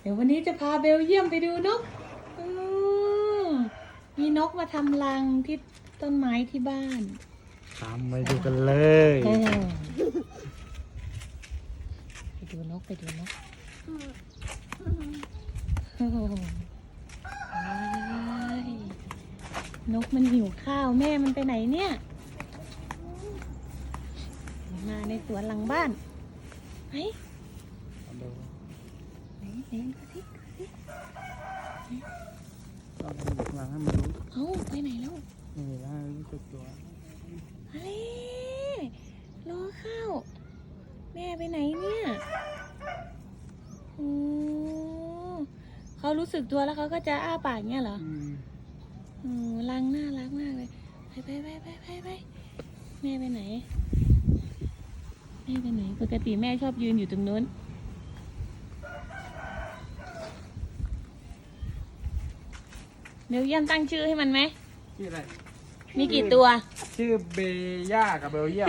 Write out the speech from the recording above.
เดี๋ยววันนี้จะพาเบลเยี่ยมไปดูนกอืมมีนกมาทำรังที่ต้นไม้ที่บ้าน ตามไปดูกันเลยเออไปดูนกไปดูนกโอ้โหว้ายนกมันหิวข้าวแม่มันไปไหนเนี่ย มาในสวนหลังบ้านไหน ไหนไหนดูสิดูสิต้องเด็กมาให้มันรู้เอ้าไปไหนแล้วนี่แล้วรู้สึกตัวอะไรรอข้าวแม่ไปไหนเนี่ยโอ้เขารู้สึกตัวแล้วเขาก็จะอ้าปากเงี้ยเหรออืมโอ้รังน่ารักมากเลย ไปไปไปไปไปไปแม่ไปไหน แม่ไปไหน ปกติแม่ชอบยืนอยู่ตรงนู้น เดี๋ยวเยี่ยมตั้งชื่อให้มันไหม ชื่ออะไร มีกี่ตัว ชื่อเบย่ากับเบลเยียม